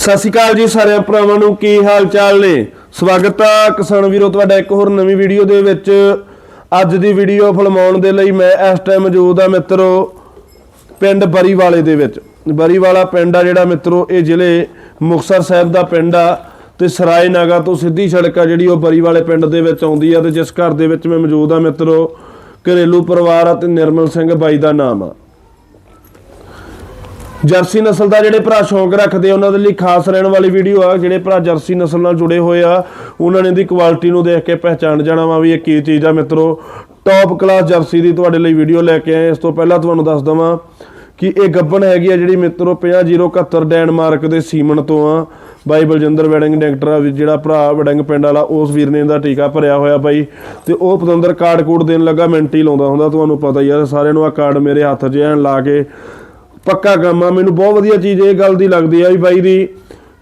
ਸਤਿ ਸ਼੍ਰੀ ਅਕਾਲ ਜੀ ਸਾਰਿਆਂ ਭਰਾਵਾਂ ਨੂੰ, ਕੀ ਹਾਲ ਚਾਲ ਨੇ? ਸਵਾਗਤ ਆ ਕਿਸਾਨ ਵੀਰੋ, ਤੁਹਾਡਾ ਇੱਕ ਹੋਰ ਨਵੀਂ ਵੀਡੀਓ ਦੇ ਵਿੱਚ। ਅੱਜ ਦੀ ਵੀਡੀਓ ਫਿਲਮਾਉਣ ਦੇ ਲਈ ਮੈਂ ਇਸ ਟਾਈਮ ਮੌਜੂਦ ਆ ਮਿੱਤਰੋ, ਪਿੰਡ ਬਰੀਵਾਲੇ ਦੇ ਵਿੱਚ। ਬਰੀਵਾਲਾ ਪਿੰਡ ਆ ਜਿਹੜਾ ਮਿੱਤਰੋ, ਇਹ ਜ਼ਿਲ੍ਹੇ ਮੁਕਤਸਰ ਸਾਹਿਬ ਦਾ ਪਿੰਡ ਆ ਤੇ ਸਰਾਏ ਨਾਗਾ ਤੋਂ ਸਿੱਧੀ ਸੜਕ ਆ ਜਿਹੜੀ ਉਹ ਬਰੀਵਾਲੇ ਪਿੰਡ ਦੇ ਵਿੱਚ ਆਉਂਦੀ ਆ ਤੇ ਜਿਸ ਘਰ ਦੇ ਵਿੱਚ ਮੈਂ ਮੌਜੂਦ ਆ ਮਿੱਤਰੋ, ਘਰੇਲੂ ਪਰਿਵਾਰ ਆ ਤੇ ਨਿਰਮਲ ਸਿੰਘ ਬਾਈ ਦਾ ਨਾਮ ਆ। ਜਰਸੀ ਨਸਲ ਦਾ ਜਿਹੜੇ ਭਰਾ ਸ਼ੌਂਕ ਰੱਖਦੇ ਆ, ਉਹਨਾਂ ਦੇ ਲਈ ਖਾਸ ਰਹਿਣ ਵਾਲੀ ਵੀਡੀਓ ਆ ਜਿਹੜੇ ਭਰਾ ਜਰਸੀ ਨਸਲ ਨਾਲ ਜੁੜੇ ਹੋਏ ਆ ਉਹਨਾਂ ਨੇ ਇਹਦੀ ਕੁਆਲਿਟੀ ਨੂੰ ਦੇਖ ਕੇ ਪਹਿਚਾਣ ਜਾਣਾ ਵਾ ਵੀ ਇਹ ਕੀ ਚੀਜ਼ ਆ। ਮਿੱਤਰੋ ਟੌਪ ਕਲਾਸ ਜਰਸੀ ਦੀ ਤੁਹਾਡੇ ਲਈ ਵੀਡੀਓ ਲੈ ਕੇ ਆਏ ਇਸ ਤੋਂ ਪਹਿਲਾਂ ਤੁਹਾਨੂੰ ਦੱਸ ਦਵਾਂ ਕਿ ਇਹ ਗੱਬਣ ਹੈਗੀ ਆ ਜਿਹੜੀ ਮਿੱਤਰੋ 50071 ਡੈਨਮਾਰਕ ਦੇ ਸੀਮਨ ਤੋਂ ਆ। ਬਾਈ ਬਲਜਿੰਦਰ ਵੈਡਿੰਗ ਡਾਇਰੈਕਟਰ ਆ ਜਿਹੜਾ ਭਰਾ ਵੈਡਿੰਗ ਪਿੰਡ ਵਾਲਾ ਉਸ ਵੀਰ ਨੇ ਇਹਦਾ ਟੀਕਾ ਭਰਿਆ ਹੋਇਆ ਬਾਈ। ਤੇ ਉਹ ਪਤੰਦਰ ਕਾਰਡ ਕੋਡ ਦੇਣ ਲੱਗਾ ਮਿੰਟ ਹੀ ਲਾਉਂਦਾ ਹੁੰਦਾ ਤੁਹਾਨੂੰ ਪਤਾ ਹੀ ਆ ਸਾਰਿਆਂ ਨੂੰ ਆ ਕਾਰਡ ਮੇਰੇ ਹੱਥ 'ਚ ਐਨ ਲਾ ਕੇ ਪੱਕਾ ਕੰਮ ਆ। ਮੈਨੂੰ ਬਹੁਤ ਵਧੀਆ ਚੀਜ਼ ਇਹ ਗੱਲ ਦੀ ਲੱਗਦੀ ਆ ਵੀ ਬਾਈ ਦੀ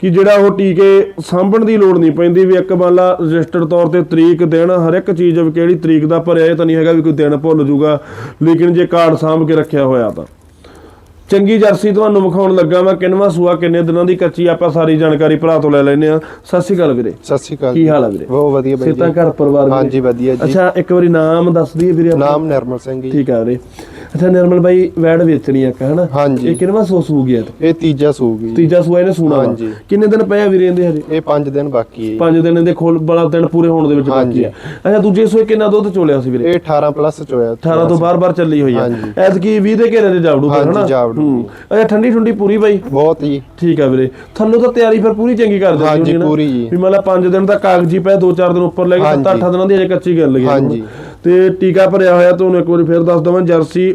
ਕਿ ਜਿਹੜਾ ਉਹ ਟੀਕੇ ਸਾਂਭਣ ਦੀ ਲੋੜ ਨਹੀਂ ਪੈਂਦੀ ਵੀ ਇੱਕ ਮੰਨ ਲਾ ਰਜਿਸਟਰਡ ਤੌਰ ਤੇ ਤਰੀਕ ਦਿਨ ਹਰ ਇੱਕ ਚੀਜ਼ ਵੀ ਕਿਹੜੀ ਤਰੀਕ ਦਾ ਭਰਿਆ ਇਹ ਤਾਂ ਨਹੀਂ ਹੈਗਾ ਵੀ ਕੋਈ ਦਿਨ ਭੁੱਲ ਜੂਗਾ ਲੇਕਿਨ ਜੇ ਕਾਰਡ ਸਾਂਭ ਕੇ ਰੱਖਿਆ ਹੋਇਆ ਤਾਂ। ਚੰਗੀ ਜਰਸੀ ਤੁਹਾਨੂੰ ਵਿਖਾਉਣ ਲੱਗਾ ਮੈਂ ਕਿੰਨਵਾ ਸੂਆ ਕਿੰਨੇ ਦਿਨਾਂ ਦੀ ਕੱਚੀ ਆਪਾਂ ਸਾਰੀ ਜਾਣਕਾਰੀ ਭਰਾ ਤੋਂ ਲੈ ਲੈਨੇ ਆ ਸਤਿ ਸ਼੍ਰੀ ਅਕਾਲ ਵੀਰੇ। ਸਤਿ ਸ਼੍ਰੀ ਅਕਾਲ ਕੀ ਹਾਲ ਆ ਵੀਰੇ? ਬਹੁਤ ਵਧੀਆ ਬਾਈ ਜੀ। ਘਰ ਪਰਿਵਾਰ ਵੀਰੇ? ਹਾਂਜੀ ਵਧੀਆ ਜੀ। ਅੱਛਾ ਇੱਕ ਵਾਰੀ ਨਾਮ ਦੱਸ ਦਈਏ ਵੀਰੇ ਆਪਣਾ। ਨਾਮ ਨਿਰਮਲ ਸਿੰਘ ਜੀ। ਠੀਕ ਆ ਵੀਰੇ। ਅੱਛਾ ਨਿਰਮਲ ਬਾਈ ਵੈੜ ਵੇਚਣੀ ਆ ਹਨਾ ਹਾਂਜੀ। ਇਹ ਕਿੰਨਵਾ ਸੂ ਸੂ ਗਿਆ ਇਹ ਤੀਜਾ ਸੂਗ ਜੀ ਤੀਜਾ ਸੂਆ ਇਹਨੇ ਸੂਣਾ ਹਾਂਜੀ। ਕਿੰਨੇ ਦਿਨ ਪਏ ਆ ਵੀਰੇ ਇਹਦੇ ਹਜੇ ਇਹ 5 ਦਿਨ ਬਾਕੀ ਹੈ ਪੰਜ ਦਿਨ ਇਹਦੇ ਖੋਲ ਬੜਾ ਦਿਨ ਪੂਰੇ ਹੋਣ ਦੇ ਵਿੱਚ ਬਾਕੀ ਹਾਂਜੀ। ਆ ਅੱਛਾ ਦੂਜੇ ਸੂਏ ਕਿੰਨਾ ਦੁੱਧ ਚੋਲਿਆ ਸੀ ਵੀਰੇ ਇਹ 18 ਪਲੱਸ ਚ ਹੋਇਆ 18 ਤੋਂ ਬਾਰ-ਬਾਰ ਚੱਲੀ ਹੋਈ ਆ ਹਾਂਜੀ। ਐਤਕੀ 20 ਦੇ ਘੇਰੇ ਤੇ ਜਾਵੜੂ ਫਿਰ ਹਾਂਜੀ, ਹਨਾ। ਅੱਛਾ ਠੰਡੀ ਠੰਡੀ ਪੂਰੀ ਬਾਈ ਬਹੁਤ ਜੀ ਠੀਕ ਆ ਵੀਰੇ ਥੱਲੋਂ ਤਾਂ ਤਿਆਰੀ ਫਿਰ ਪੂਰੀ ਚੰਗੀ ਕਰ ਦਿੰਦੀ ਹਾਂਜੀ, ਹੋਣੀ? ਪੂਰੀ ਜੀ। ਵੀ ਮਤਲਬ 5 ਦਿਨ ਦਾ ਕਾਗਜ਼ੀ ਪਏ 2-4 ਦਿਨ ਉੱਪਰ ਲੈ ਕੇ ਹਾਂਜੀ। 7-8 ਦਿਨਾਂ ਦੀ ਅਜੇ ਕੱਚੀ ਗੱਲ ਗਈ ਹਾਂਜੀ। ਤੇ ਟੀਕਾ ਭਰਿਆ ਹੋਇਆ ਤੁਹਾਨੂੰ ਇੱਕ ਵਾਰੀ ਫਿਰ ਦੱਸ ਦਵਾਂ ਜਰਸੀ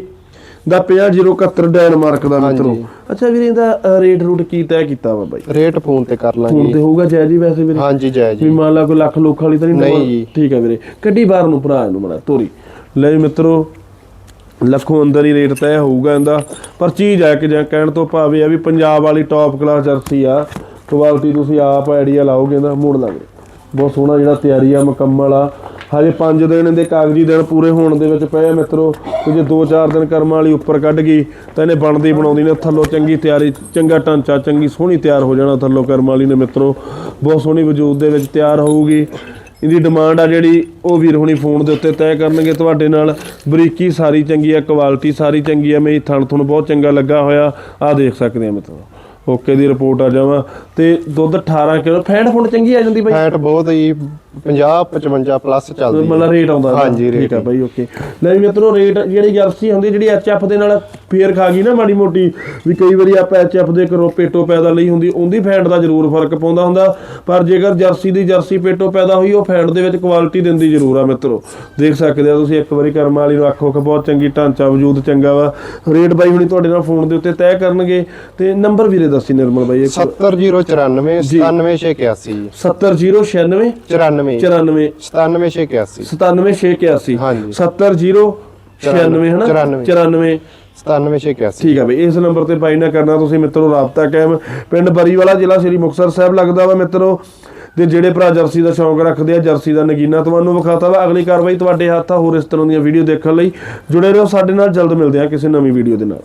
ਦਾ 50071 ਡੈਨਮਾਰਕ ਦਾ ਮਿੱਤਰੋ। ਅੱਛਾ ਵੀਰੇ ਇਹਦਾ ਰੇਟ ਰੂਟ ਕੀ ਤੈਅ ਕੀਤਾ ਵਾ ਬਾਈ? ਰੇਟ ਫੋਨ ਤੇ ਕਰ ਫੋਨ ਤੇ ਲਾਂਗੇ ਹੋਊਗਾ ਜਾਇਜ਼ ਹੀ ਵੈਸੇ ਵੀਰੇ? ਹਾਂਜੀ ਜੈ ਵੀ ਜੀ ਮੰਨ ਲਾ ਕੋਈ ਲੱਖ ਲੋਕ ਵਾਲੀ ਤਾਂ ਨਹੀਂ? ਜੀ। ਠੀਕ ਹੈ ਵੀਰੇ। ਕੱਢੀ ਬਾਹਰ ਨੂੰ ਭਰਾ ਇਹਨੂੰ ਮੜਾ ਤੋਰੀ। ਲੈ ਵੀ ਮਿੱਤਰੋ ਲੱਖੋਂ ਅੰਦਰ ਹੀ ਰੇਟ ਤੈਅ ਹੋਊਗਾ ਇਹਦਾ। ਪਰ ਚੀਜ਼ ਆ ਕਿ ਜਾਂ ਕਹਿਣ ਤੋਂ ਭਾਵੇਂ ਆ ਵੀ ਪੰਜਾਬ ਵਾਲੀ ਟੌਪ ਕਲਾਸ ਜਰਸੀ ਆ। ਕੁਆਲਿਟੀ ਤੁਸੀਂ ਆਪ ਆਈਡੀਆ ਲਾਓਗੇ ਇਹਦਾ ਮੋੜ ਲਾਂਗੇ। ਬਹੁਤ ਸੋਹਣਾ ਜਿਹੜਾ ਤਿਆਰੀ ਆ ਮੁਕੰਮਲ ਆ। ਹਜੇ 5 ਦਿਨ ਇਹਦੇ ਕਾਗਜ਼ੀ ਦਿਨ ਪੂਰੇ ਹੋਣ ਦੇ ਵਿੱਚ ਪਏ ਆ ਮਿੱਤਰੋ, ਤੇ ਜੇ 2-4 ਦਿਨ ਕਰਮਾਂ ਵਾਲੀ ਉੱਪਰ ਕੱਢ ਗਈ, ਤਾਂ ਇਹਨੇ ਬਣਦੀ ਬਣਾਉਂਦੀ ਨੇ ਥੱਲੋਂ ਚੰਗੀ ਤਿਆਰੀ, ਚੰਗਾ ਢਾਂਚਾ, ਚੰਗੀ ਸੋਹਣੀ ਤਿਆਰ ਹੋ ਜਾਣਾ ਥੱਲੋਂ ਕਰਮ ਵਾਲੀ ਨੇ ਮਿੱਤਰੋ। ਬਹੁਤ ਸੋਹਣੀ ਵਜੂਦ ਦੇ ਵਿੱਚ ਤਿਆਰ ਹੋਊਗੀ। ਇਹਦੀ ਡਿਮਾਂਡ ਆ ਜਿਹੜੀ, ਉਹ ਵੀਰ ਹੁਣੀ ਫੋਨ ਦੇ ਉੱਤੇ ਤੈਅ ਕਰਨਗੇ ਤੁਹਾਡੇ ਨਾਲ। ਬਰੀਕੀ ਸਾਰੀ ਚੰਗੀ ਆ ਕੁਆਲਿਟੀ ਸਾਰੀ ਚੰਗੀ ਆ, ਮੇਰੀ ਥਣ ਤੁਹਾਨੂੰ ਬਹੁਤ ਚੰਗਾ ਲੱਗਾ ਹੋਇਆ। ਆ ਦੇਖ ਸਕਦੇ ਆ ਮਿੱਤਰੋ। ਓਕੇ ਦੀ ਰਿਪੋਰਟ ਆ ਜਾਵਾਂ। ਤੇ ਦੁੱਧ 18 ਕਿਲੋ, ਫੈਂਟ ਫੁੰਡ ਚੰਗੀ ਆ ਜਾਂਦੀ ਬਾਈ? ਫੈਟ ਬਹੁਤ ਹੀ 50 55 ਪਲੱਸ ਚੱਲਦੀ ਮਤਲਬ ਰੇਟ ਆਉਂਦਾ। ਹਾਂਜੀ, ਠੀਕ ਰੇਟ ਆ ਬਾਈ ਓਕੇ ਲੈ ਵੀ ਮਿੱਤਰੋ ਰੇਟ ਜਿਹੜੀ ਜਰਸੀ ਹੁੰਦੀ ਜਿਹੜੀ ਐਚਐਫ ਦੇ ਨਾਲ ਫੇਰ ਖਾ ਗਈ ਨਾ ਮਾੜੀ ਮੋਟੀ ਵੀ ਕਈ ਵਾਰੀ ਆਪਾਂ ਐਚਐਫ ਦੇ ਕਰੋ ਪੇਟੋ ਪੈਦਾ ਲਈ ਹੁੰਦੀ ਉਹਦੀ ਫੈਂਟ ਦਾ ਜ਼ਰੂਰ ਫ਼ਰਕ ਪਾਉਂਦਾ ਹੁੰਦਾ। ਪਰ ਜੇਕਰ ਜਰਸੀ ਦੀ ਜਰਸੀ ਪੇਟੋ ਪੈਦਾ ਹੋਈ ਉਹ ਫੈਂਟ ਦੇ ਵਿੱਚ ਕੁਆਲਿਟੀ ਦਿੰਦੀ ਜ਼ਰੂਰ ਆ ਮਿੱਤਰੋ। ਦੇਖ ਸਕਦੇ ਆ ਤੁਸੀਂ ਇੱਕ ਵਾਰੀ ਕਰਮ ਵਾਲੀ ਨੂੰ ਆਖੋ ਕਿ ਬਹੁਤ ਚੰਗੀ ਢਾਂਚਾ ਵਜੂਦ ਚੰਗਾ ਵਾ। ਰੇਟ ਬਾਈ ਹੁਣੀ ਤੁਹਾਡੇ ਨਾਲ ਫੋਨ ਦੇ ਉੱਤੇ ਤੈਅ ਕਰਨਗੇ। ਤੇ ਨੰਬਰ ਵੀਰੇ ਦੱਸੀ ਨਿਰਮਲ ਬਾਈ 70094 97681 70096 94 94 97681 97681 ਹਾਂਜੀ। 70 96 ਹਨਾ? 94 94 97681 ਠੀਕ ਆ ਬਈ ਇਸ ਨੰਬਰ ਤੇ ਬਾਈ ਨਾਲ ਕਰਨਾ ਤੁਸੀਂ ਮਿੱਤਰੋ ਰਾਬਤਾ ਕਾਇਮ। ਪਿੰਡ ਬਰੀਵਾਲਾ ਜ਼ਿਲ੍ਹਾ ਸ੍ਰੀ ਮੁਕਤਸਰ ਸਾਹਿਬ ਲੱਗਦਾ ਵਾ ਮਿੱਤਰੋ। ਤੇ ਜਿਹੜੇ ਭਰਾ ਜਰਸੀ ਦਾ ਸ਼ੌਂਕ ਰੱਖਦੇ ਆ ਜਰਸੀ ਦਾ ਨਗੀਨਾ ਤੁਹਾਨੂੰ ਵਿਖਾਤਾ ਵਾ। ਅਗਲੀ ਕਾਰਵਾਈ ਤੁਹਾਡੇ ਹੱਥ ਆ ਹੋਰ ਇਸ ਤਰ੍ਹਾਂ ਦੀਆਂ ਵੀਡੀਓ ਦੇਖਣ ਲਈ ਜੁੜੇ ਰਹੋ। ਸਾਡੇ ਨਾਲ ਜਲਦ ਮਿਲਦੇ ਆ ਕਿਸੇ ਨਵੀਂ ਵੀਡੀਓ ਦੇ ਨਾਲ।